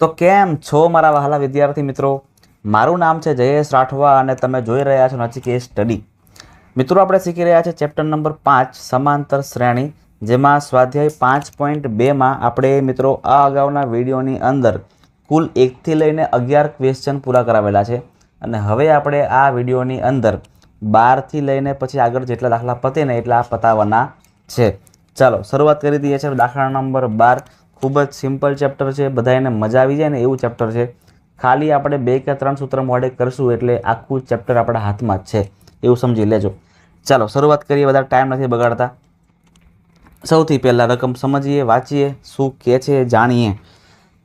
તો કેમ છો મારા વહાલા વિદ્યાર્થી મિત્રો? મારું નામ છે જયેશ રાઠવા અને તમે જોઈ રહ્યા છો નચિકેત સ્ટડી. મિત્રો, આપણે શીખી રહ્યા છીએ ચેપ્ટર નંબર પાંચ, સમાંતર શ્રેણી, જેમાં સ્વાધ્યાય પાંચ પોઈન્ટ બેમાં આપણે મિત્રો આ અગાઉના વિડીયોની અંદર કુલ એકથી લઈને અગિયાર ક્વેશ્ચન પૂરા કરાવેલા છે. અને હવે આપણે આ વિડીયોની અંદર બારથી લઈને પછી આગળ જેટલા દાખલા પતે ને એટલા પતાવવાના છે. ચાલો, શરૂઆત કરી દઈએ છીએ દાખલા નંબર બાર. ખૂબ જ સિમ્પલ ચેપ્ટર છે બધાને મજા આવી જાય ને એવું ચેપ્ટર છે. ખાલી આપણે બે કે ત્રણ સૂત્ર મોડે કરશું એટલે આખું ચેપ્ટર આપણા હાથમાં જ છે. એવું સમજી લેજો. ચાલો, શરૂઆત કરીએ, બધા ટાઈમ નથી બગાડતા. સૌથી પહેલાં રકમ સમજીએ, વાંચીએ, શું કહે છે, જાણીએ.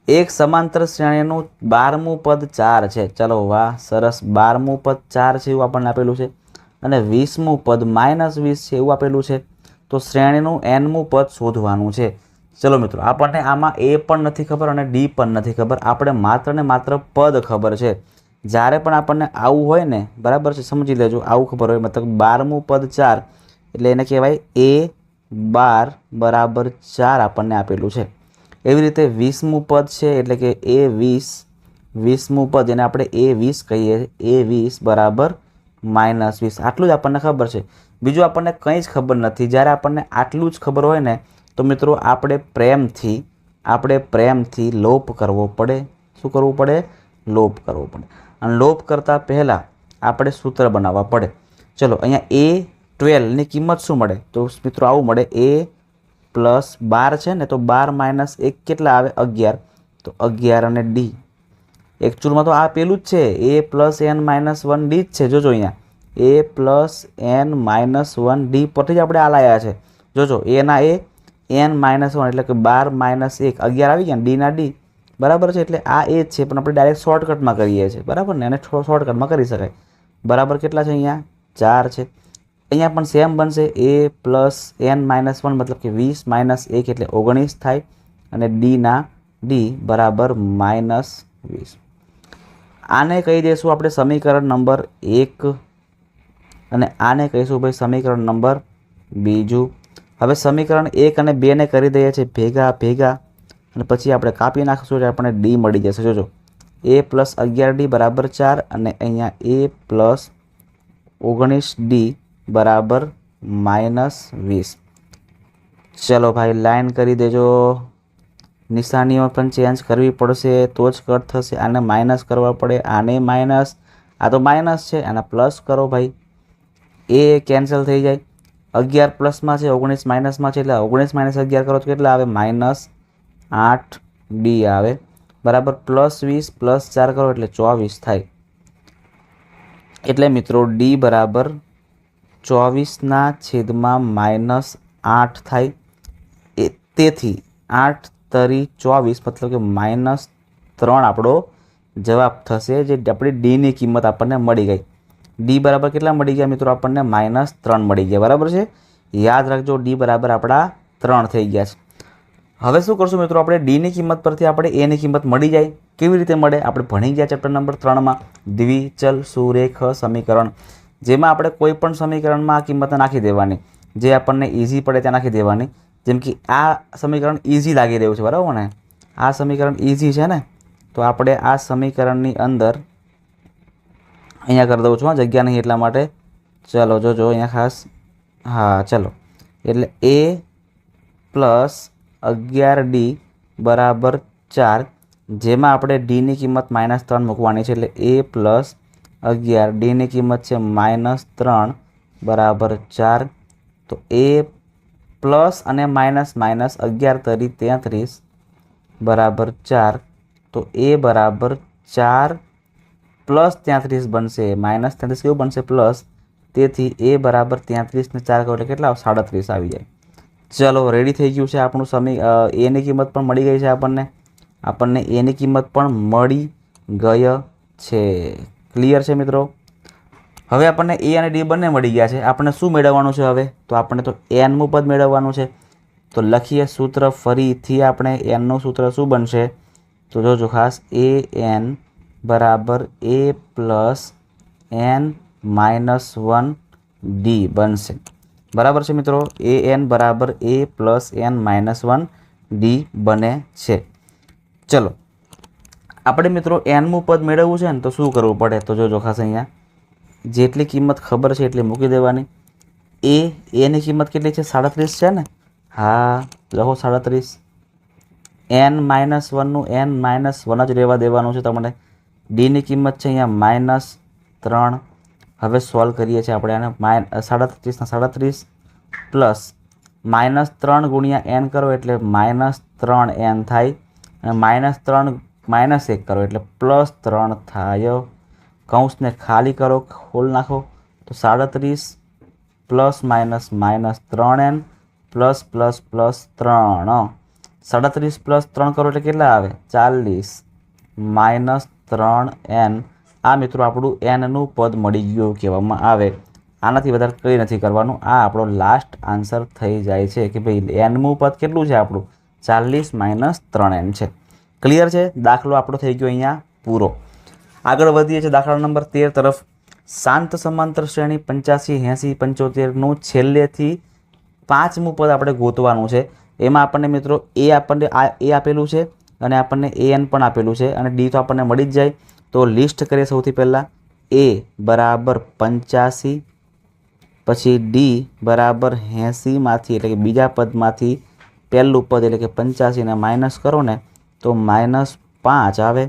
એક સમાંતર શ્રેણીનું બારમું પદ ચાર છે. ચલો, વાહ, સરસ. બારમું પદ ચાર છે એવું આપણને આપેલું છે. અને વીસમું પદ માઇનસ વીસ છે એવું આપેલું છે. તો શ્રેણીનું એનમું પદ શોધવાનું છે. ચલો મિત્રો, આપણને આમાં એ પણ નથી ખબર અને ડી પણ નથી ખબર. આપણે માત્ર ને માત્ર પદ ખબર છે. જ્યારે પણ આપણને આવું હોય ને, બરાબર છે, સમજી લેજો, આવું ખબર હોય. મતલબ બારમું પદ ચાર, એટલે એને કહેવાય એ બાર બરાબર ચાર આપણને આપેલું છે. એવી રીતે વીસમું પદ છે, એટલે કે એ વીસ, વીસમું પદ એને આપણે એ વીસ કહીએ, એ વીસ બરાબર માઇનસ વીસ. આટલું જ આપણને ખબર છે. બીજું આપણને કંઈ જ ખબર નથી. જ્યારે આપણને આટલું જ ખબર હોય ને તો મિત્રો, આપણે પ્રેમથી આપણે પ્રેમથી લોપ કરવો પડે. શું કરવું પડે? લોપ કરવો પડે. અને લોપ કરતાં પહેલાં આપણે સૂત્ર બનાવવા પડે. ચલો, અહીંયા એ ટ્વેલ્વની કિંમત શું મળે? તો મિત્રો, આવું મળે. એ પ્લસ બાર છે ને, તો બાર માઇનસ એક કેટલા આવે? અગિયાર. તો અગિયાર અને ડી. એકચ્યુઅલમાં તો આ પેલું જ છે. A plus N minus one D જ છે. જોજો અહીંયા. A plus N minus one D પરથી જ આપણે આ લાયા છે. જોજો, એના એ એન માઇનસ વન એટલે કે બાર માઇનસ એક. અગિયાર આવી ગયા ડીના ડી બરાબર છે? એટલે આ એ જ છે, પણ આપણે ડાયરેક્ટ શોર્ટકટમાં કરીએ છીએ. બરાબર ને? અને શોર્ટકટમાં કરી શકાય. બરાબર કેટલા છે અહીંયા? ચાર છે. અહીંયા પણ સેમ બનશે. A plus N minus one મતલબ કે વીસ માઇનસ એક એટલે ઓગણીસ થાય. અને ડીના ડી બરાબર માઇનસ વીસ. આને કહી દઈશું આપણે સમીકરણ નંબર એક. અને આને કહીશું ભાઈ સમીકરણ નંબર બીજું. હવે સમીકરણ એક અને બેને કરી દઈએ છીએ ભેગા ભેગા. અને પછી આપણે કાપી નાખીશું એટલે આપણને ડી મળી જશે. જોજો. એ પ્લસ અગિયાર ડી બરાબર ચાર અને અહીંયા એ પ્લસ ઓગણીસ ડી બરાબર માઇનસ વીસ. ચલો ભાઈ લાઇન કરી દેજો. નિશાનીઓ પણ ચેન્જ કરવી પડશે, તો જ કટ થશે. આને માઇનસ કરવા પડે, આને માઇનસ. આ તો માઇનસ છે, આને પ્લસ કરો ભાઈ. એ કેન્સલ થઈ જાય. અગિયાર પ્લસમાં છે, ઓગણીસ માઇનસમાં છે, એટલે ઓગણીસ માઇનસ અગિયાર કરો તો કેટલા આવે? માઇનસ આઠ ડી આવે. બરાબર પ્લસ વીસ પ્લસ ચાર કરો એટલે ચોવીસ થાય. એટલે મિત્રો ડી બરાબર ચોવીસના છેદમાં માઇનસ આઠ થાય. એ તેથી આઠ તરી ચોવીસ, મતલબ કે માઇનસ ત્રણ આપણો જવાબ થશે, જે આપણી ડીની કિંમત આપણને મળી ગઈ. ડી બરાબર કેટલા મળી ગયા મિત્રો આપણને? માઇનસ ત્રણ મળી ગયા. બરાબર છે? યાદ રાખજો ડી બરાબર આપણા ત્રણ થઈ ગયા છે. હવે શું કરશું મિત્રો આપણે? ડીની કિંમત પરથી આપણે એની કિંમત મળી જાય. કેવી રીતે મળે? આપણે ભણી ગયા ચેપ્ટર નંબર ત્રણમાં દ્વિચલ સુરેખ સમીકરણ. જેમાં આપણે કોઈ પણ સમીકરણમાં આ કિંમત નાખી દેવાની. જે આપણને ઇઝી પડે ત્યાં નાખી દેવાની. જેમ કે આ સમીકરણ ઇઝી લાગી રહ્યું છે. બરાબર ને? આ સમીકરણ ઇઝી છે ને? તો આપણે આ સમીકરણની અંદર અહીંયા કરી દઉં છું જગ્યા નહીં એટલા માટે. ચલો, જોજો, અહીંયા ખાસ. હા, ચલો. એટલે એ પ્લસ અગિયાર ડી બરાબર ચાર, જેમાં આપણે ડીની કિંમત માઇનસ ત્રણ મૂકવાની છે, એટલે એ પ્લસ અગિયાર ડીની કિંમત છે માઇનસ ત્રણ બરાબર ચાર. તો એ પ્લસ અને માઇનસ માઇનસ અગિયાર તરી તેત્રીસ બરાબર ચાર. તો એ બરાબર ચાર પ્લસ ત્યાંત્રીસ બનશે, માઇનસ ત્યાંત્રીસ કેવું બનશે? પ્લસ તેથી એ બરાબર ત્યાંત્રીસને ચાર કરો એટલે કેટલા સાડત્રીસ આવી જાય. ચલો રેડી થઈ ગયું છે આપણું સમી એની કિંમત પણ મળી ગઈ છે આપણને. આપણને એની કિંમત પણ મળી ગઈ છે. ક્લિયર છે મિત્રો? હવે આપણને એ અને ડી બંને મળી ગયા છે. આપણને શું મેળવવાનું છે હવે? તો આપણને તો એનનું પદ મેળવવાનું છે. તો લખીએ સૂત્ર ફરીથી આપણે એનનું સૂત્ર શું બનશે? તો જોજો ખાસ એ એન બરાબર A plus N minus one D બનશે. બરાબર છે મિત્રો? એ એન બરાબર A plus N minus one D બને છે. ચલો, આપણે મિત્રો એનમું પદ મેળવવું છે ને તો શું કરવું પડે? તો જોજો ખાસ અહીંયા. જેટલી કિંમત ખબર છે એટલી મૂકી દેવાની. એ, એની કિંમત કેટલી છે? સાડત્રીસ છે ને? હા, લખો સાડત્રીસ. એન માઇનસ વનનું એન માઇનસ વન જ રહેવા દેવાનું છે તમને. ડીની કિંમત છે અહીંયા માઇનસ ત્રણ. હવે સોલ્વ કરીએ છીએ આપણે આને. માઇન સાડત્રીસના સાડત્રીસ પ્લસ માઇનસ ત્રણ ગુણ્યા એન કરો એટલે માઇનસ ત્રણ એન થાય. અને માઇનસ ત્રણ માઇનસ એક કરો એટલે પ્લસ ત્રણ થાય. કૌંસને ખાલી કરો, ખોલ નાખો. તો સાડત્રીસ પ્લસ માઇનસ માઇનસ ત્રણ એન પ્લસ પ્લસ પ્લસ ત્રણ. સાડત્રીસ પ્લસ ત્રણ કરો એટલે કેટલા આવે? ચાલીસ. માઇનસ ત્રણ એન. આ મિત્રો આપણું એનનું પદ મળી ગયું કહેવામાં આવે. આનાથી વધારે કંઈ નથી કરવાનું. આ આપણો લાસ્ટ આન્સર થઈ જાય છે કે ભાઈ એનનું પદ કેટલું છે આપણું? ચાલીસ માઇનસ ત્રણ એન છે. ક્લિયર છે? દાખલો આપણો થઈ ગયો અહીંયા પૂરો. આગળ વધીએ છીએ દાખલા નંબર તેર તરફ. શાંત સમાંતર શ્રેણી પંચ્યાસી, એંસી, પંચોતેરનું છેલ્લેથી પાંચમું પદ આપણે ગોતવાનું છે. એમાં આપણને મિત્રો એ આપણને આ એ આપેલું છે. અને આપણને એ એન પણ આપેલું છે અને ડી તો આપણને મળી જ જાય. તો લિસ્ટ કરીએ સૌથી પહેલાં. એ બરાબર પંચ્યાસી, પછી ડી બરાબર એંસીમાંથી એટલે કે બીજા પદમાંથી પહેલું પદ એટલે કે પંચ્યાસીને માઇનસ કરો ને, તો માઇનસ પાંચ આવે.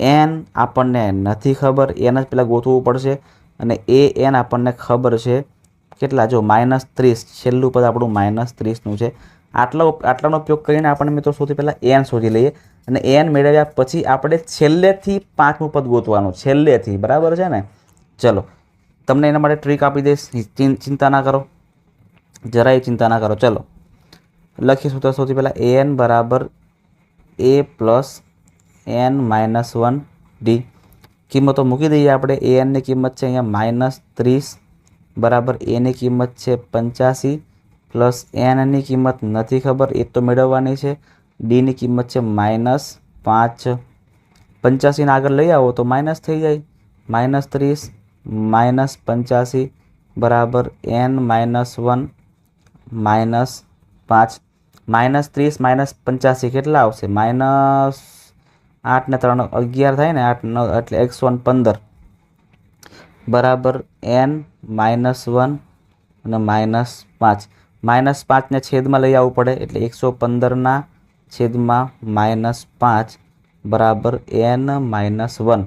એન આપણને નથી ખબર એન જ પહેલાં ગોતવું પડશે. અને એ એન આપણને ખબર છે કેટલા? જો માઇનસ ત્રીસ, છેલ્લું પદ આપણું માઇનસ ત્રીસનું છે. આટલા આટલાનો ઉપયોગ કરીને આપણે મિત્રો સૌથી પહેલાં એન શોધી લઈએ. અને એન મેળવ્યા પછી આપણે છેલ્લેથી પાંચમું પદ ગોતવાનું, છેલ્લેથી, બરાબર છે ને? ચલો, તમને એના માટે ટ્રીક આપી દઈશ. ચિંતા ના કરો. જરાય ચિંતા ના કરો. ચલો, લખીશું તો સૌથી પહેલાં એન બરાબર A plus N minus one D કિંમતો મૂકી દઈએ આપણે. એનની કિંમત છે અહીંયા માઇનસ ત્રીસ, બરાબર એની કિંમત છે પંચ્યાસી પ્લસ એનની કિંમત નથી ખબર, એ તો મેળવવાની છે. ડીની કિંમત છે માઇનસ પાંચ. પંચ્યાસીને આગળ લઈ આવો તો માઇનસ થઈ જાય. માઇનસ ત્રીસ માઇનસ પંચ્યાસી, બરાબર એન માઇનસ વન માઇનસ પાંચ. માઇનસ ત્રીસ માઇનસ પંચ્યાસી કેટલા આવશે? માઇનસ આઠ ને ત્રણ, અગિયાર થાય ને આઠ, નવ, એટલે એકસો પંદર. બરાબર એન માઇનસ વન અને માઇનસ પાંચ. માઇનસ પાંચને છેદમાં લઈ આવવું પડે એટલે એકસો પંદરના છેદમાં માઇનસ પાંચ બરાબર એન માઇનસ વન.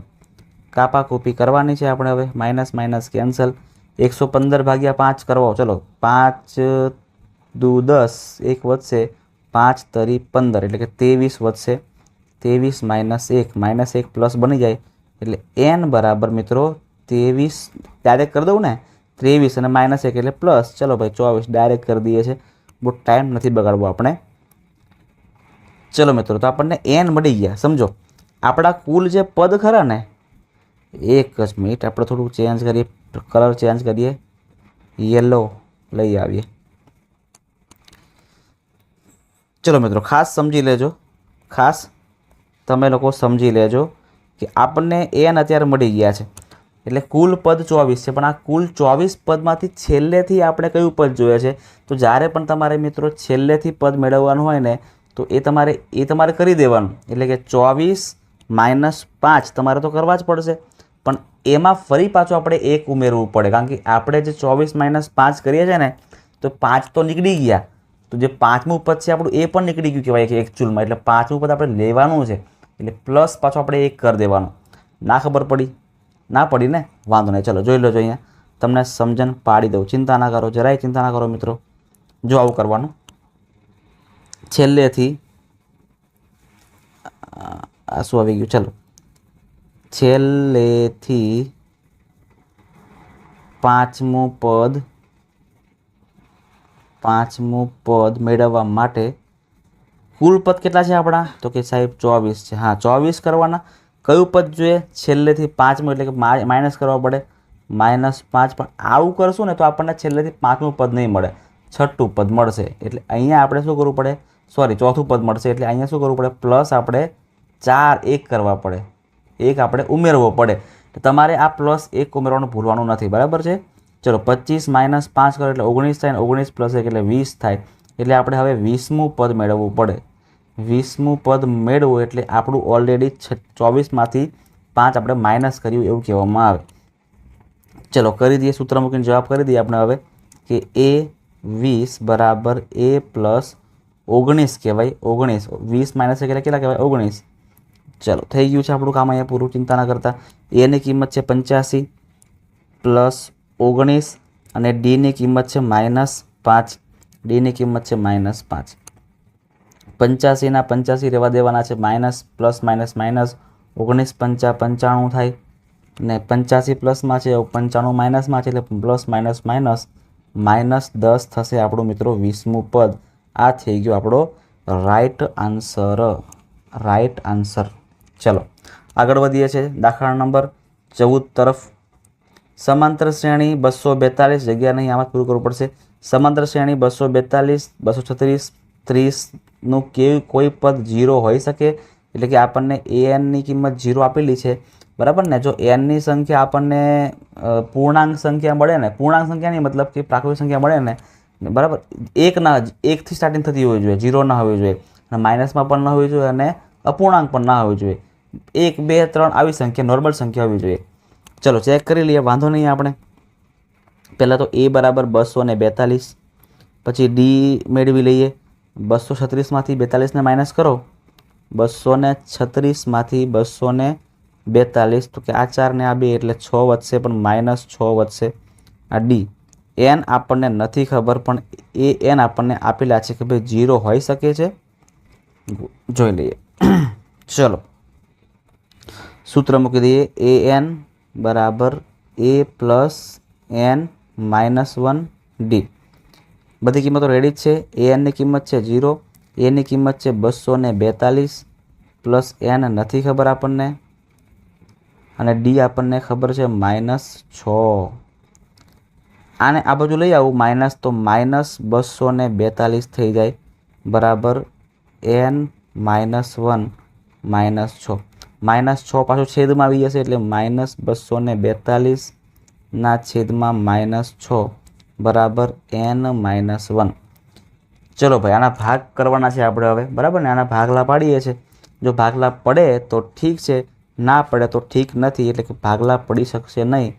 કાપાકૂપી કરવાની છે આપણે હવે. Minus minus cancel. એકસો પંદર ભાગ્યા પાંચ કરવો. ચલો, પાંચ દુ દસ, એક વધશે. પાંચ તરી પંદર, એટલે કે ત્રેવીસ વધશે. ત્રેવીસ માઇનસ એક. માઇનસ એક પ્લસ બની જાય. એટલે એન બરાબર મિત્રો ત્રેવીસ. ત્યારે કરી દઉં ને? ત્રેવીસ અને માઇનસ એક એટલે પ્લસ. ચલો ભાઈ, ચોવીસ ડાયરેક્ટ કરી દઈએ છે બહુ ટાઈમ નથી બગાડવો આપણે. ચલો મિત્રો, તો આપણને એન મળી ગયા. સમજો, આપણા કુલ જે પદ ખરા ને, એક જ મિનિટ આપણે થોડું ચેન્જ કરીએ કલર ચેન્જ કરીએ. યલો લઈ આવીએ. ચલો મિત્રો, ખાસ સમજી લેજો. ખાસ તમે લોકો સમજી લેજો કે આપણને એન અત્યારે મળી ગયા છે. એટલે કુલ પદ ચોવીસ છે. પણ આ કુલ ચોવીસ પદમાંથી છેલ્લેથી આપણે કયું પદ જોઈએ છે? તો જ્યારે પણ તમારે મિત્રો છેલ્લેથી પદ મેળવવાનું હોય ને, તો એ તમારે એ તમારે કરી દેવાનું. એટલે કે ચોવીસ માઇનસ પાંચ તમારે તો કરવા જ પડશે. પણ એમાં ફરી પાછું આપણે એક ઉમેરવું પડે. કારણ કે આપણે જે ચોવીસ માઇનસ પાંચ કરીએ છીએ ને, તો પાંચ તો નીકળી ગયા. તો જે પાંચમું પદ છે આપણું એ પણ નીકળી ગયું કહેવાય એકચ્યુઅલમાં એટલે પાંચમું પદ આપણે લેવાનું છે. એટલે પ્લસ પાછું આપણે એક કરી દેવાનું. ના ખબર પડી? ના પડી ને વાંધો નહીં. ચલો, જોઈ લેજો અહીંયા. તમને સમજણ પાડી દઉં. ચિંતા ના કરો, જરાય ચિંતા ના કરો મિત્રો. જો આવું કરવાનું. છેલ્લેથી, આ શું આવી ગયું? ચલો. છેલ્લેથી પાંચમું પદ પાંચમું પદ મેળવવા માટે કુલ પદ કેટલા છે આપણા? તો કે સાહેબ, ચોવીસ છે. હા, ચોવીસ કરવાના. કયું પદ જોઈએ? છેલ્લેથી પાંચમું એટલે કે માઇનસ કરવા પડે. માઇનસ પાંચ, પણ આવું કરશું ને તો આપણને છેલ્લેથી પાંચમું પદ નહીં મળે. છઠ્ઠું પદ મળશે. એટલે અહીંયા આપણે શું કરવું પડે? સોરી ચોથું પદ મળશે. એટલે અહીંયા શું કરવું પડે? પ્લસ આપણે ચાર એક કરવા પડે. એક આપણે ઉમેરવો પડે. તમારે આ પ્લસ એક ઉમેરવાનું ભૂલવાનું નથી. બરાબર છે? ચલો, પચીસ માઇનસ પાંચ કરો એટલે ઓગણીસ થાય ઓગણીસ પ્લસ એક એટલે વીસ થાય. એટલે આપણે હવે વીસમું પદ મેળવવું પડે. વીસમું પદ મેળવવું એટલે આપણું ઓલરેડી ચોવીસમાંથી પાંચ આપણે માઇનસ કર્યું એવું કહેવામાં આવે. ચલો, કરી દઈએ સૂત્ર મૂકીને જવાબ કરી દઈએ આપણે હવે કે એ વીસ બરાબર એ પ્લસ ઓગણીસ કહેવાય, ઓગણીસ. વીસ માઇનસ કેટલા કેટલા કહેવાય? ઓગણીસ. ચલો, થઈ ગયું છે આપણું કામ અહીંયા પૂરું, ચિંતા ન કરતા. એની કિંમત છે પંચ્યાસી પ્લસ ઓગણીસ અને ડીની કિંમત છે માઇનસ પાંચ. ડીની કિંમત છે માઇનસ પાંચ. પંચ્યાસીના પંચ્યાસી રહેવા દેવાના છે. Minus, plus, minus minus. ઓગણીસ, પંચા, પંચાણું થાય. ને પંચ્યાસી પ્લસમાં છે પંચાણું માઇનસમાં છે, એટલે પ્લસ, માઇનસ માઇનસ. માઇનસ દસ થશે આપણું મિત્રો વીસમું પદ. આ થઈ ગયો આપણો રાઈટ આન્સર. Right answer. ચલો, આગળ વધીએ છીએ દાખલા નંબર ચૌદ તરફ. સમાંતર શ્રેણી બસો બેતાલીસ જગ્યા નહીં, આમાં પૂરું કરવું પડશે. સમાંતર શ્રેણી બસો બેતાલીસ, બસો છત્રીસ ત્રીસનું કેવું કોઈ પદ જીરો હોઈ શકે, એટલે કે આપણને એ એનની કિંમત જીરો આપેલી છે. બરાબર ને? જો એનની સંખ્યા આપણને પૂર્ણાંક સંખ્યા મળે ને, પૂર્ણાંક સંખ્યા નહીં મતલબ કે પ્રાકૃતિક સંખ્યા મળે ને, બરાબર? એક ના એકથી સ્ટાર્ટિંગ થતી હોવી જોઈએ જીરો ના હોવી જોઈએ. અને માઇનસમાં પણ ન હોવી જોઈએ અને અપૂર્ણાંક પણ ના હોવી જોઈએ. એક, બે, ત્રણ આવી સંખ્યા નોર્મલ સંખ્યા હોવી જોઈએ. ચલો ચેક કરી લઈએ, વાંધો નહીં આપણે. પહેલાં તો એ બરાબર બસો ને બેતાલીસ, પછી ડી મેળવી લઈએ. બસો છત્રીસમાંથી બેતાલીસને માઇનસ કરો. બસો ને છત્રીસમાંથી બસો ને બેતાલીસ. તો કે આ ચાર ને આ બે એટલે છ વધશે, પણ માઇનસ છ વધશે. આ ડી. એન આપણને નથી ખબર, પણ એ એન આપણને આપેલા છે કે ભાઈ જીરો હોઈ શકે છે. જોઈ લઈએ. ચલો. સૂત્ર મૂકી દઈએ. એ એન બરાબર A plus N minus one D. બધી કિંમતો રેડી જ છે. એ એનની કિંમત છે ઝીરો એની કિંમત છે બસો ને બેતાલીસ. પ્લસ એન નથી ખબર આપણને. અને ડી આપણને ખબર છે માઇનસ છ. આને આ બાજુ લઈ આવું. માઇનસ તો માઇનસ બસો ને બેતાલીસ થઈ જાય. બરાબર એન માઇનસ વન માઇનસ છ. માઇનસ છ પાછું છેદમાં આવી જશે એટલે માઇનસ બસો ને બેતાલીસના છેદમાં માઇનસ છ. બરાબર એન માઇનસ વન ચલો ભાઈ, આના ભાગ કરવાના છે આપણે હવે, બરાબર ને? આના ભાગલા પાડીએ છીએ જો ભાગલા પડે તો ઠીક છે, ના પડે તો ઠીક નથી, એટલે કે ભાગલા પડી શકશે નહીં.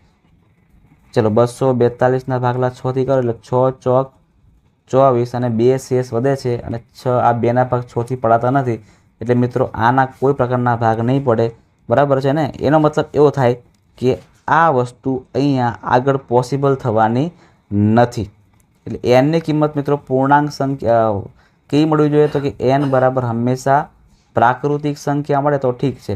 ચલો, બસો બેતાલીસના ભાગલા છથી કરો, એટલે છ ચોક ચોવીસ અને બે શેષ વધે છે, અને છ, આ બેના ભાગ છથી પડાતા નથી. એટલે મિત્રો, આના કોઈ પ્રકારના ભાગ નહીં પડે. બરાબર છે ને? એનો મતલબ એવો થાય કે આ વસ્તુ અહીંયા આગળ પોસિબલ થવાની નથી. એટલે એનની કિંમત મિત્રો પૂર્ણાંક સંખ્યા કેવી મળવી જોઈએ તો કે એન બરાબર હંમેશા પ્રાકૃતિક સંખ્યા મળે તો ઠીક છે.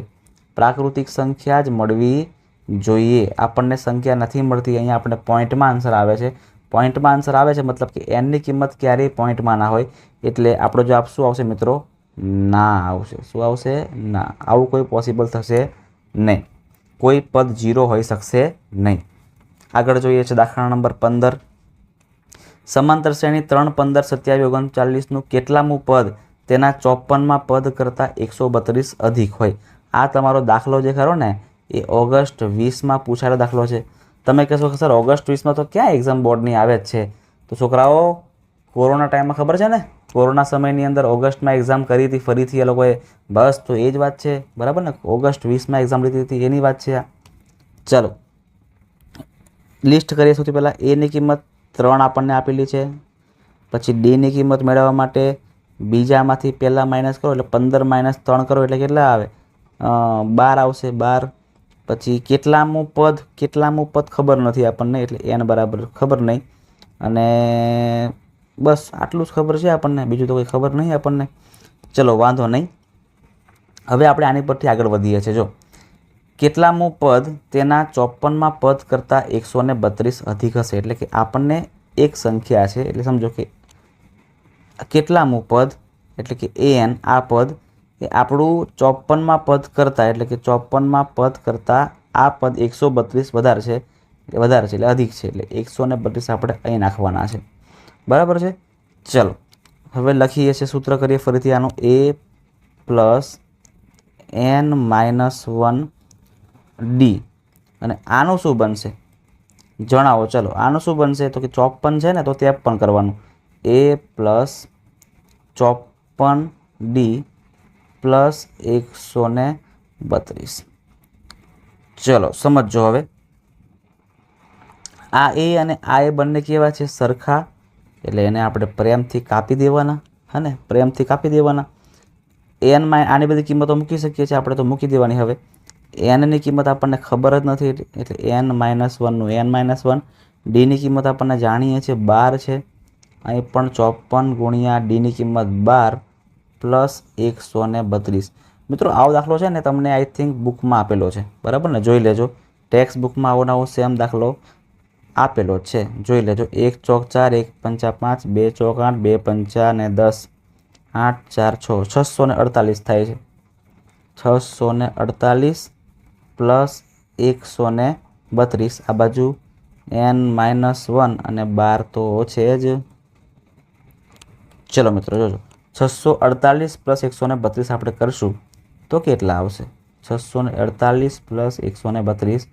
પ્રાકૃતિક સંખ્યા જ મળવી જોઈએ. આપણને સંખ્યા નથી મળતી. અહીંયા આપણે પોઈન્ટમાં આન્સર આવે છે. પોઈન્ટમાં આન્સર આવે છે મતલબ કે એનની કિંમત ક્યારેય પોઈન્ટમાં ના હોય. એટલે આપણો જવાબ શું આવશે મિત્રો? ના આવશે. શું આવશે? ના. આવું કોઈ પોસિબલ થશે નહીં. કોઈ પદ જીરો હોઈ શકશે નહીં. આગળ જોઈએ છે દાખલા નંબર પંદર. સમાંતર શ્રેણી ત્રણ પંદર સત્યાવીસ ઓગણચાલીસનું કેટલામું પદ તેના ચોપનમાં પદ કરતાં એકસો બત્રીસ અધિક હોય? આ તમારો દાખલો જે ખરો ને? એ ઓગસ્ટ વીસમાં પૂછાયેલો દાખલો છે. તમે કહેશો કે સર ઓગસ્ટ વીસમાં તો ક્યાં એક્ઝામ બોર્ડની આવે જ છે? તો છોકરાઓ, કોરોના ટાઈમમાં ખબર છે ને? કોરોના સમયની અંદર ઓગસ્ટમાં એક્ઝામ કરી હતી ફરીથી એ લોકોએ. બસ તો એ જ વાત છે. બરાબર ને? ઓગસ્ટ વીસમાં એક્ઝામ લીધી હતી એની વાત છે આ. ચાલો. લિસ્ટ કરીએ સૌથી પહેલાં એની કિંમત ત્રણ આપણને આપેલી છે. પછી ડીની કિંમત મેળવવા માટે બીજામાંથી પહેલાં માઇનસ કરો એટલે પંદર માઇનસ ત્રણ કરો એટલે કેટલા આવે? બાર આવશે, બાર. પછી કેટલામું પદ કેટલામું પદ ખબર નથી આપણને એટલે એન બરાબર ખબર નહીં. અને બસ આટલું જ ખબર છે આપણને, બીજું તો કંઈ ખબર નહીં આપણને. ચલો વાંધો નહીં. હવે આપણે આની પરથી આગળ વધીએ છીએ, જો. કેટલામું પદ તેના ચોપનમાં પદ કરતાં એકસો ને બત્રીસ અધિક હશે. એટલે કે આપણને એક સંખ્યા છે. એટલે સમજો કે કેટલામું પદ, એટલે કે એન, આ પદ એ આપણું ચોપનમાં પદ કરતાં, એટલે કે ચોપનમાં પદ કરતાં આ પદ એકસો બત્રીસ વધારે છે. એટલે વધારે છે, એટલે અધિક છે. એટલે એકસો ને બત્રીસ આપણે અહીં નાખવાના છે. બરાબર છે? ચલો, હવે લખીએ છીએ, સૂત્ર કરીએ ફરીથી આનું. A plus N minus one D અને આનું શું બનશે? જણાવો, ચલો. આનું શું બનશે? તો કે ચોપન છે ને, તો ત્રેપન કરવાનું. એ પ્લસ ચોપન ડી પ્લસ એકસો ને બત્રીસ. ચલો સમજો હવે. આ એ અને આ એ બંને કેવા છે? સરખા. એટલે એને આપણે પ્રેમથી કાપી દેવાના, હા ને? પ્રેમથી કાપી દેવાના. એનમાં આની બધી કિંમતો મૂકી શકીએ છીએ. આપણે તો મૂકી દેવાની હવે. એનની કિંમત આપણને ખબર જ નથી, એટલે એન માઇનસ વનનું એન માઇનસ વન ડીની કિંમત આપણને જાણીએ છીએ, બાર છે. અહીં પણ ચોપન ગુણ્યા ડીની કિંમત બાર પ્લસ એકસો ને બત્રીસ. મિત્રો, આવો દાખલો છે ને તમને આઈ થિંક બુકમાં આપેલો છે. બરાબર ને? જોઈ લેજો. ટેક્સ્ટ બુકમાં આવો નવો સેમ દાખલો આપેલો છે. જોઈ લેજો. એક ચોક ચાર, એક પંચા પાંચ, બે ચોક આઠ, બે પંચા ને દસ. આઠ ચાર છ. છસો ને અડતાલીસ થાય છે. છસો ને અડતાલીસ પ્લસ એકસો ને બત્રીસ. આ બાજુ એન માઇનસ વન અને બાર તો છે જ. ચલો મિત્રો, જોજો. છસો અડતાલીસ પ્લસ એકસો ને બત્રીસ આપણે કરશું તો કેટલા આવશે? છસો ને અડતાલીસ પ્લસ એકસો ને બત્રીસ.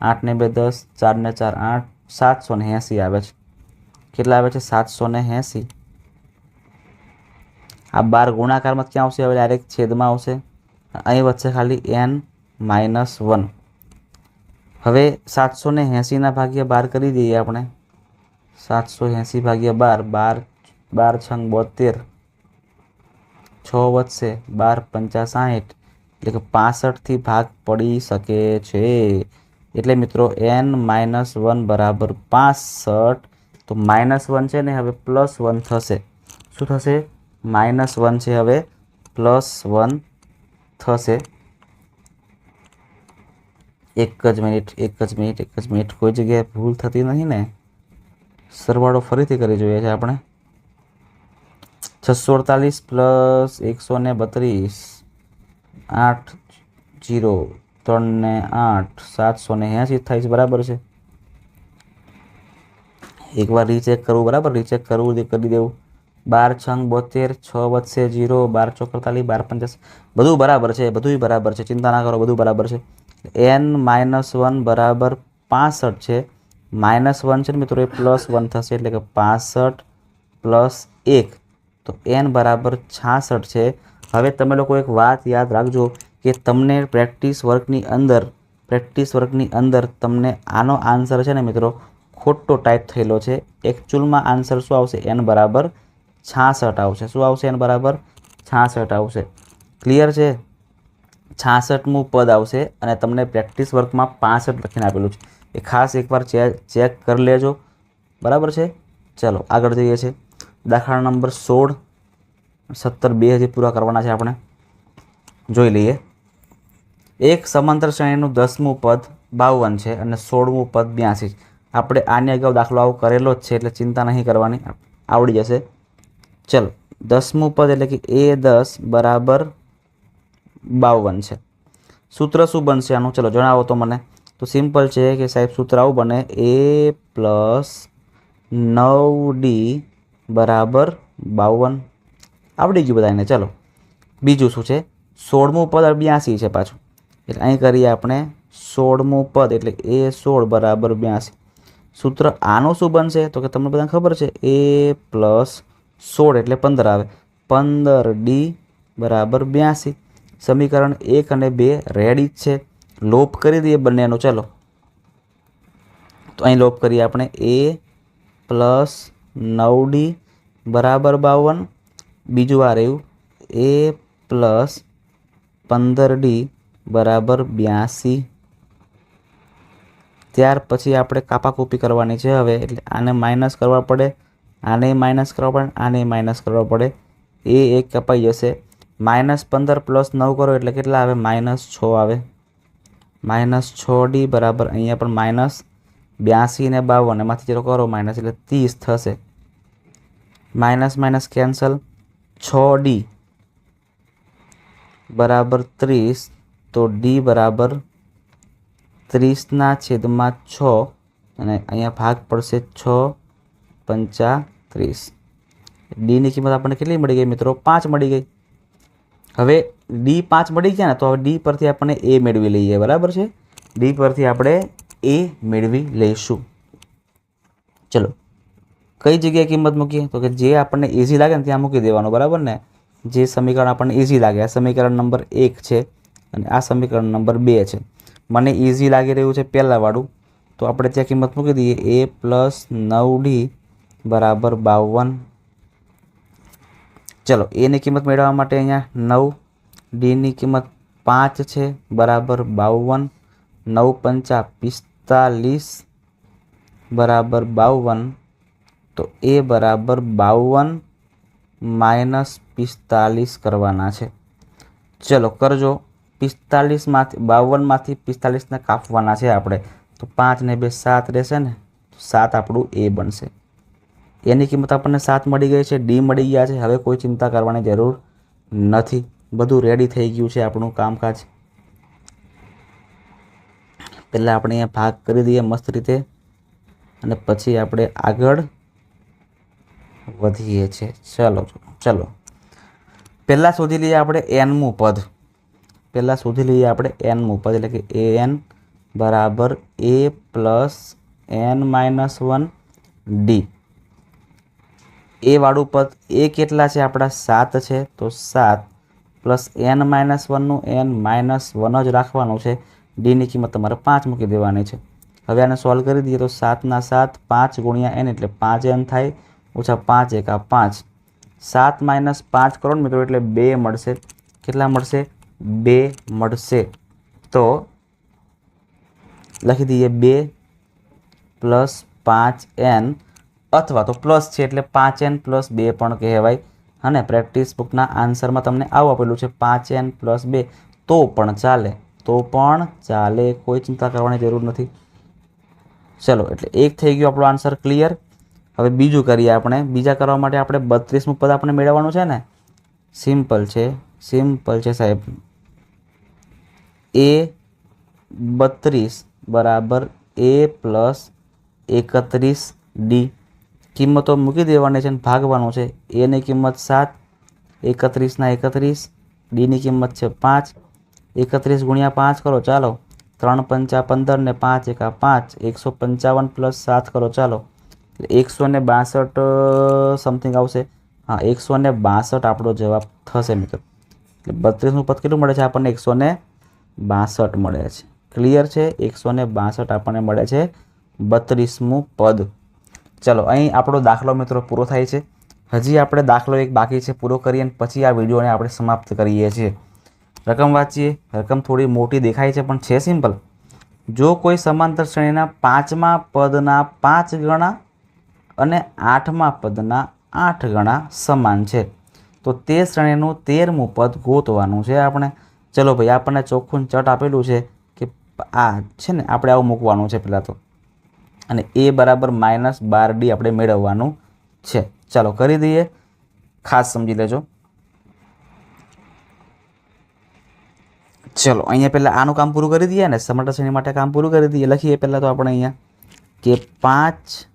આઠ ને બે દસ, ચાર ને ચાર આઠ, સાતસો ને એંસી આવે છે. કેટલા આવે છે? સાતસો ને એંસી. આ બાર ગુણાકારમાં ક્યાં આવશે? હવે ડાયરેક્ટ છેદમાં આવશે. અહીં વધશે ખાલી એન માઇનસ વન. હવે સાતસો ને એંસીના ભાગ્યા બાર કરી દઈએ આપણે. સાતસો એંસી ભાગ્યા બાર બાર બાર છંગ બોતેર. છ વધશે, બાર પંચા સાહીઠ. એટલે કે પાસઠથી ભાગ પડી શકે છે. એટલે મિત્રો, એન માઇનસ વન બરાબર પાસઠ. તો માઇનસ વન છે ને હવે પ્લસ વન થશે. શું થશે? માઇનસ વન છે હવે, પ્લસ વન થશે. એક જ મિનિટ, એક જ મિનિટ, એક જ મિનિટ. કોઈ જગ્યાએ ભૂલ થતી નથી ને. સરવાળો ફરીથી કરી જોઈએ છે આપણે. છસો અડતાલીસ પ્લસ એકસો ને બત્રીસ, આઠ જીરો, ત્રણ ને આઠ, સાતસો ને એંસી થાય છે, બરાબર છે. એકવાર રીચેક કરવું, બરાબર? રીચેક કરવું કરી દેવું. બાર છંગ બોતેર, છ વધશે જીરો, બાર ચોક્કડતાલીસ બાર પંચાસ. બધું બરાબર છે બધું બરાબર છે. ચિંતા ના કરો, બધું બરાબર છે. એન માઇનસ વન બરાબર પાસઠ છે. માઇનસ વન છે ને મિત્રો, એ પ્લસ વન થશે એટલે કે પાસઠ પ્લસ એક. તો એન બરાબર છાસઠ છે. હવે તમે લોકો એક વાત યાદ રાખજો કે તમને પ્રેક્ટિસ વર્કની અંદર પ્રેક્ટિસ વર્કની અંદર તમને આનો આન્સર છે ને મિત્રો, ખોટો ટાઈપ થયેલો છે. એકચ્યુઅલમાં આન્સર શું આવશે? એન બરાબર છાસઠ આવશે. શું આવશે? એન બરાબર છાસઠ આવશે. ક્લિયર છે? છાસઠમું પદ આવશે અને તમને પ્રેક્ટિસ વર્કમાં પાસઠ લખીને આપેલું છે. એ ખાસ એકવાર ચેક કરી લેજો. બરાબર છે? ચલો, આગળ જઈએ છીએ દાખલા નંબર સોળ, સત્તર, બે હજી પૂરા કરવાના છે આપણે. જોઈ લઈએ. એક સમાંતર શ્રેણીનું દસમું પદ બાવન છે અને સોળમું પદ બ્યાસી છે. આપણે આની અગાઉ દાખલો આવો કરેલો જ છે એટલે ચિંતા નહીં કરવાની. આવડી જશે. ચલો, દસમું પદ એટલે કે એ દસ બરાબર બાવન છે. સૂત્ર શું બનશે આનું? ચલો જણાવો તો મને. તો સિમ્પલ છે કે સાહેબ સૂત્ર આવું બને. એ પ્લસ નવ ડી બરાબર બાવન. આવડી ગયું બધાને ચલો. બીજું શું છે? સોળમું પદ બ્યાસી છે પાછું. એટલે અહીં કરીએ આપણે સોળમું પદ, એટલે એ સોળ બરાબર બ્યાસી. સૂત્ર આનું શું બનશે? તો કે તમને બધાને ખબર છે એ પ્લસ સોળ એટલે પંદર આવે. પંદર ડી બરાબર બ્યાસી. સમીકરણ એક અને બે રેડી જ છે. લોપ કરી દઈએ બંનેનો. ચલો. તો અહીં લોપ કરીએ આપણે. એ પ્લસ નવ ડી બરાબર બાવન. બીજું આ રહ્યું. એ પ્લસ પંદર ડી બરાબર બ્યાસી. ત્યાર પછી આપણે કાપાકૂપી કરવાની છે હવે. એટલે આને માઇનસ કરવા પડે. આને માઇનસ કરવા પડે. આને માઇનસ કરવા પડે. એ એક કપાઈ જશે. માઇનસ પંદર પ્લસ નવ કરો એટલે કેટલા આવે માઇનસ છ આવે માઇનસ છ ડી બરાબર અહીંયા પણ માઇનસ બ્યાસી ને બાવન એમાંથી જેટલો કરો માઇનસ એટલે ત્રીસ થશે માઇનસ માઇનસ કેન્સલ છ ડી બરાબર ત્રીસ તો ડી બરાબર ત્રીસના છેદમાં છ અને અહીંયા ભાગ પડશે છ પંચા ત્રીસ ડીની કિંમત આપણને કેટલી મળી ગઈ મિત્રો પાંચ મળી ગઈ હવે ડી પાંચ મળી ગયા ને, તો હવે ડી પરથી આપણે એ મેળવી લઈએ, બરાબર છે? ડી પરથી આપણે એ મેળવી લઈશું. ચલો, કઈ જગ્યાએ કિંમત મૂકીએ? તો કે જે આપણને ઇઝી લાગે ને, ત્યાં મૂકી દેવાનું, બરાબર ને? જે સમીકરણ આપણને ઇઝી લાગે, આ સમીકરણ નંબર એક છે અને આ સમીકરણ નંબર બે છે. મને ઇઝી લાગી રહ્યું છે પહેલાંવાળું. તો આપણે ત્યાં કિંમત મૂકી દઈએ એ પ્લસ નવ ડી બરાબર બાવન ચલો એની કિંમત મેળવવા માટે અહીંયા નવ ડીની કિંમત પાંચ છે, બરાબર બાવન, નવ પંચા પિસ્તાલીસ, બરાબર બાવન, તો એ બરાબર બાવન માઇનસ પિસ્તાલીસ કરવાના છે. ચલો, કરજો. પિસ્તાલીસમાંથી, બાવનમાંથી પિસ્તાલીસને કાપવાના છે આપણે. તો પાંચ ને બે સાત રહેશે ને સાત આપણું એ બનશે. એની કિંમત આપણને સાત મળી ગઈ છે, ડી મળી ગયા છે. હવે કોઈ ચિંતા કરવાની જરૂર નથી. બધું રેડી થઈ ગયું છે આપણું કામકાજ. પહેલાં આપણે અહીંયા ભાગ કરી દઈએ મસ્ત રીતે. અને પછી આપણે આગળ વધીએ છીએ. ચલો ચલો. પહેલાં શોધી લઈએ આપણે એનમું પદ. પહેલાં શોધી લઈએ આપણે એનમું પદ, એટલે કે એ એન બરાબર A plus N minus one D A વાળું પદ એ કેટલા છે? આપણા સાત છે. તો સાત પ્લસ એન માઇનસ વનનું એન માઇનસ વન જ રાખવાનું છે. ડીની કિંમત તમારે પાંચ મૂકી દેવાની છે. હવે આને સોલ્વ કરી દઈએ તો સાતના સાત પાંચ ગુણ્યા એન એટલે પાંચ એન થાય. ઓછા પાંચ એકા પાંચ. સાત માઇનસ પાંચ કરો ને મિત્રો એટલે બે મળશે. કેટલા મળશે? બે મળશે. તો લખી દઈએ બે પ્લસ પાંચ એન અથવા તો પ્લસ છે એટલે પાંચ એન પ્લસ બે પણ કહેવાય. અને પ્રેક્ટિસ બુકના આન્સરમાં તમને આવું આપેલું છે, પાંચ એન પ્લસ બે. તો પણ ચાલે, તો પણ ચાલે, કોઈ ચિંતા કરવાની જરૂર નથી. ચલો, એટલે એક થઈ ગયો આપણો આન્સર ક્લિયર હવે બીજું કરીએ આપણે. બીજા કરવા માટે આપણે બત્રીસમું પદ આપણે મેળવવાનું છે ને? સિમ્પલ છે સિમ્પલ છે સાહેબ. એ બત્રીસ બરાબર એ પ્લસ એકત્રીસ ડી કિંમતો મૂકી દેવાની છે અને ભાગવાનું છે. એની કિંમત સાત એકત્રીસના એકત્રીસ ડીની કિંમત છે પાંચ, એકત્રીસ ગુણ્યા પાંચ કરો, ચાલો. ત્રણ પંચા પંદર ને પાંચ એકા પાંચ, એકસો પંચાવન પ્લસ સાત કરો, ચાલો. એકસો ને બાસઠ સમથિંગ આવશે. હા, એકસો ને બાસઠ આપણો જવાબ થશે, મિત્રો. એટલે બત્રીસનું પદ કેટલું મળે છે? આપણને એકસો ને બાસઠ મળે છે. ક્લિયર છે? એકસો ને બાસઠ આપણને મળે છે બત્રીસમું પદ. ચલો, અહીં આપણો દાખલો મિત્રો પૂરો થાય છે. હજી આપણે દાખલો એક બાકી છે, પૂરો કરીએ અને પછી આ વિડીયોને આપણે સમાપ્ત કરીએ છીએ. રકમ વાંચીએ, રકમ થોડી મોટી દેખાય છે, પણ છે સિમ્પલ. જો કોઈ સમાંતર શ્રેણીના પાંચમા પદના પાંચ ગણા અને આઠમા પદના આઠ ગણા સમાન છે, તો તે શ્રેણીનું તેરમું પદ ગોતવાનું છે આપણે. ચલો ભાઈ, આપણને ચોખ્ખું ચટ આપેલું છે કે આ છે ને, આપણે આવું મૂકવાનું છે પહેલાં તો. અને એ બરાબર માઇનસ બાર ડી આપણે મેળવવાનું છે. ચાલો કરી દઈએ. ખાસ સમજી લેજો. ચલો, અહીંયા પહેલાં આનું કામ પૂરું કરી દઈએ ને સમાંતર શ્રેણી માટે કામ પૂરું કરી દઈએ. લખીએ પહેલાં તો આપણે અહીંયા કે પાંચ,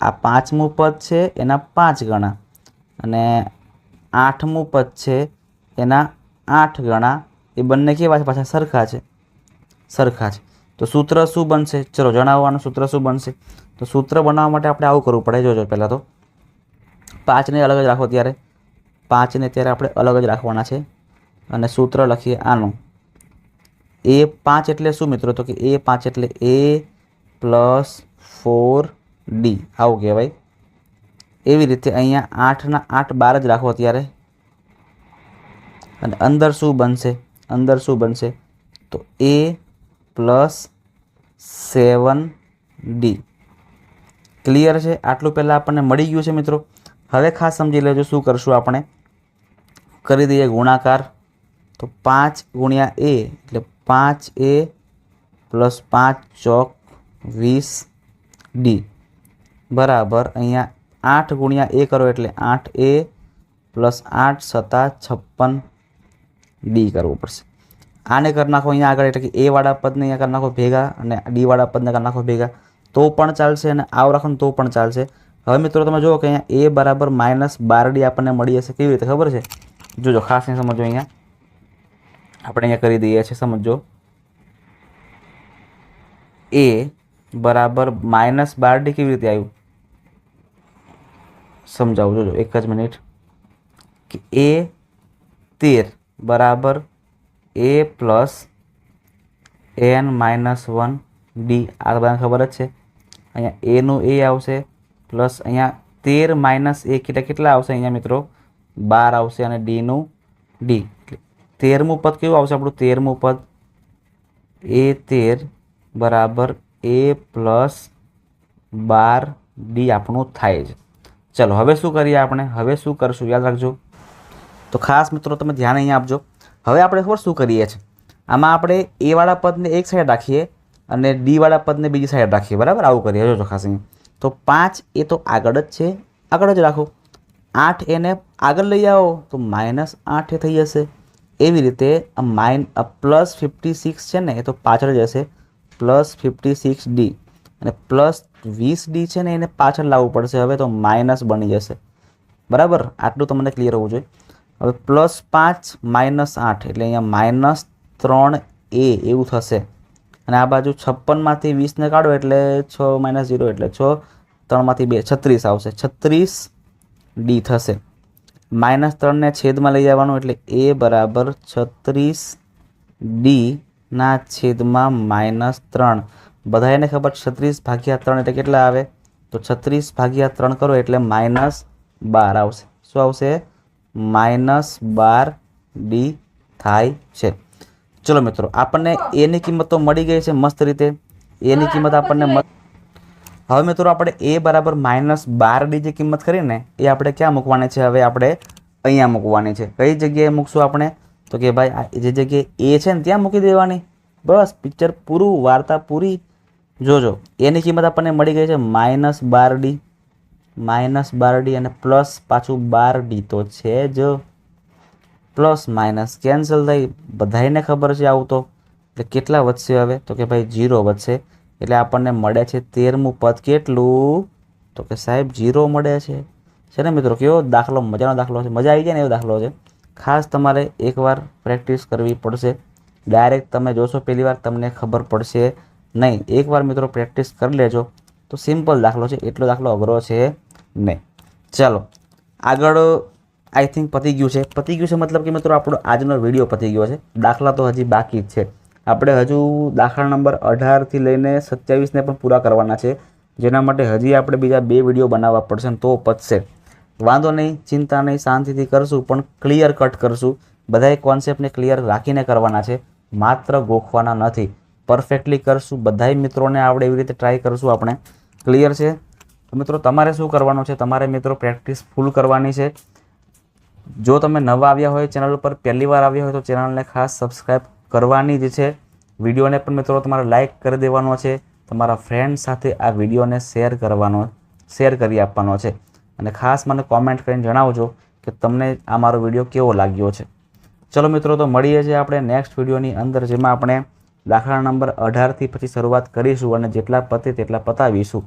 આ પાંચમું પદ છે, એના પાંચ ગણા. અને આઠમું પદ છે, એના આઠ ગણા. એ બંને કેવા છે? પાછા સરખા છે. સરખા છે. તો સૂત્ર શું બનશે? ચલો જણાવવાનું સૂત્ર શું બનશે? તો સૂત્ર બનાવવા માટે આપણે આવું કરવું પડે. જોજો પહેલાં તો પાંચને અલગ જ રાખો ત્યારે. પાંચને ત્યારે આપણે અલગ જ રાખવાના છે. અને સૂત્ર લખીએ આનું. એ પાંચ એટલે શું મિત્રો? તો કે એ પાંચ એટલે એ પ્લસ ફોર ડી. આવું કહેવાય. એવી રીતે અહીંયા આઠના આઠ બાર જ રાખો ત્યારે. અને અંદર શું બનશે? અંદર શું બનશે? તો A plus seven D. Clear છે? આટલું પહેલાં આપણને મળી ગયું છે મિત્રો. હવે ખાસ સમજી લેજો શું કરશું આપણે. કરી દઈએ ગુણાકાર. તો પાંચ ગુણ્યા એ એટલે પાંચ એ પ્લસ પાંચ ચોક વીસ ડી. બરાબર, અહીંયા આઠ ગુણ્યા એ કરો એટલે આઠ એ પ્લસ આઠ સત્તા છપ્પન ડી કરવું પડશે. આને કરી નાખો, અહીંયા આગળ એટલે કે એ વાળા પદને અહીંયા કરી નાખો ભેગા અને ડી વાળા પદને કરી નાખો ભેગા. તો પણ ચાલશે અને આવ રાખો તો પણ ચાલશે. હવે મિત્રો તમે જુઓ કે અહીંયા એ બરાબર માઇનસ બાર ડી આપણને મળી હશે કેવી રીતે, ખબર છે? જોજો, ખાસ નહીં સમજો અહીંયા. આપણે અહીંયા કરી દઈએ છીએ, સમજો. એ બરાબર માઇનસ બાર ડી કેવી રીતે આવ્યું? સમજાવું, જોજો, એક જ મિનિટ. કે એ તેર બરાબર A plus N minus one D આ બધાને ખબર જ છે. અહીંયા એનું એ આવશે પ્લસ અહીંયા તેર માઇનસ એ કેટલા કેટલા આવશે અહીંયા મિત્રો? બાર આવશે અને ડીનું ડી તેરમું પદ કેવું આવશે આપણું? તેરમું પદ એ તેર બરાબર એ પ્લસ બાર ડી આપણું થાય છે ચલો, હવે શું કરીએ આપણે? હવે શું કરશું? યાદ રાખજો. તો ખાસ મિત્રો, તમે ધ્યાન અહીંયા આપજો. હવે આપણે ખબર શું કરીએ છીએ? આમાં આપણે એવાળા પદને એક સાઈડ રાખીએ અને ડીવાળા પદને બીજી સાઈડ રાખીએ. બરાબર? આવું કરીએ. જોજો ખાસ તો પાંચ એ તો આગળ જ છે. આગળ જ રાખો. આઠ એને આગળ લઈ આવો. તો માઇનસ આઠ એ થઈ જશે. એવી રીતે માઇન પ્લસ ફિફ્ટી સિક્સ છે ને, એ તો પાછળ જશે પ્લસ ફિફ્ટી સિક્સ ડી અને પ્લસ વીસ ડી છે ને, એને પાછળ લાવવું પડશે. હવે તો માઇનસ બની જશે. બરાબર? આટલું તમને ક્લિયર હોવું જોઈએ. હવે પ્લસ પાંચ માઇનસ આઠ, એટલે અહીંયા માઇનસ ત્રણ એ એવું થશે. અને આ બાજુ છપ્પનમાંથી વીસને કાઢો એટલે છ માઇનસ ઝીરો એટલે છ ત્રણમાંથી બે, છત્રીસ આવશે. છત્રીસ ડી થશે. માઇનસ ત્રણને છેદમાં લઈ જવાનું એટલે એ બરાબર છત્રીસ ડીના છેદમાં માઇનસ ત્રણ. બધાને ખબર છત્રીસ ભાગ્યા ત્રણ એટલે કેટલા આવે? તો છત્રીસ ભાગ્યા ત્રણ કરો એટલે માઇનસ બાર આવશે. શું આવશે? માઇનસ બાર ડી થાય છે. ચલો મિત્રો આપણને એની કિંમત તો મળી ગઈ છે મસ્ત રીતે. એની કિંમત આપણને હવે મિત્રો આપણે એ બરાબર માઇનસ બાર ડી જે કિંમત કરીને એ આપણે ક્યાં મૂકવાની છે? હવે આપણે અહીંયા મૂકવાની છે. કઈ જગ્યાએ મૂકશું આપણે? તો કે ભાઈ જે જગ્યાએ એ છે ને ત્યાં મૂકી દેવાની. બસ પિક્ચર પૂરું વાર્તા પૂરી. જોજો એની કિંમત આપણને મળી ગઈ છે માઇનસ બાર ડી. માઇનસ બાર ડી અને પ્લસ પાછું બાર ડી તો છે જ. પ્લસ માઇનસ કેન્સલ થઈ. બધાને ખબર છે આવું તો. એટલે કેટલા વધશે હવે? તો કે ભાઈ જીરો વધશે. એટલે આપણને મળે છે તેરમું પદ કેટલું? તો કે સાહેબ જીરો મળે છે. છે ને મિત્રો, કેવો દાખલો, મજાનો દાખલો છે. મજા આવી જાય ને એવો દાખલો છે. ખાસ તમારે એકવાર પ્રેક્ટિસ કરવી પડશે. ડાયરેક્ટ તમે જોશો પહેલી વાર, તમને ખબર પડશે નહીં. એકવાર મિત્રો પ્રેક્ટિસ કરી લેજો. તો સિમ્પલ દાખલો છે. એટલો દાખલો અઘરો છે. નહીં ચાલો, આગળ આઈ થિંક પતી ગયું છે. પતી ગયું છે મતલબ કે મિત્રો આપણો આજનો વીડિયો પતી ગયો છે. દાખલા તો હજી બાકી જ છે. આપણે હજુ દાખલા નંબર અઢારથી લઈને સત્યાવીસને પણ પૂરા કરવાના છે. જેના માટે હજી આપણે બીજા બે વીડિયો બનાવવા પડશે તો પતશે. વાંધો નહીં, ચિંતા નહીં, શાંતિથી કરશું, પણ ક્લિયર કટ કરશું. બધાએ કોન્સેપ્ટને ક્લિયર રાખીને કરવાના છે. માત્ર ગોખવાના નથી. પરફેક્ટલી કરશું. બધાય મિત્રોને આવડે એવી રીતે ટ્રાય કરશું આપણે. ક્લિયર છે? તો મિત્રો, તમારે શું કરવાનું છે? તમારે મિત્રો પ્રેક્ટિસ ફૂલ કરવાની છે. જો તમે નવા આવ્યા હોય ચેનલ ઉપર, પહેલી વાર આવ્યા હોય તો ચેનલને ખાસ સબસ્ક્રાઈબ કરવાની જ છે. વિડીયોને પણ મિત્રો તમારે લાઇક કરી દેવાનો છે. તમારા ફ્રેન્ડ સાથે આ વિડીયોને શેર કરવાનો શેર કરી આપવાનો છે. અને ખાસ મને કોમેન્ટ કરીને જણાવજો કે તમને આ મારો વીડિયો કેવો લાગ્યો છે. ચલો મિત્રો, તો મળીએ છીએ આપણે નેક્સ્ટ વિડીયોની અંદર, જેમાં આપણે દાખલા નંબર અઢારથી પછી શરૂઆત કરીશું અને જેટલા પતે તેટલા પતાવીશું.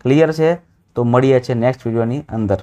ક્લિયર છે? તો મળીએ છીએ નેક્સ્ટ વિડીયોની અંદર.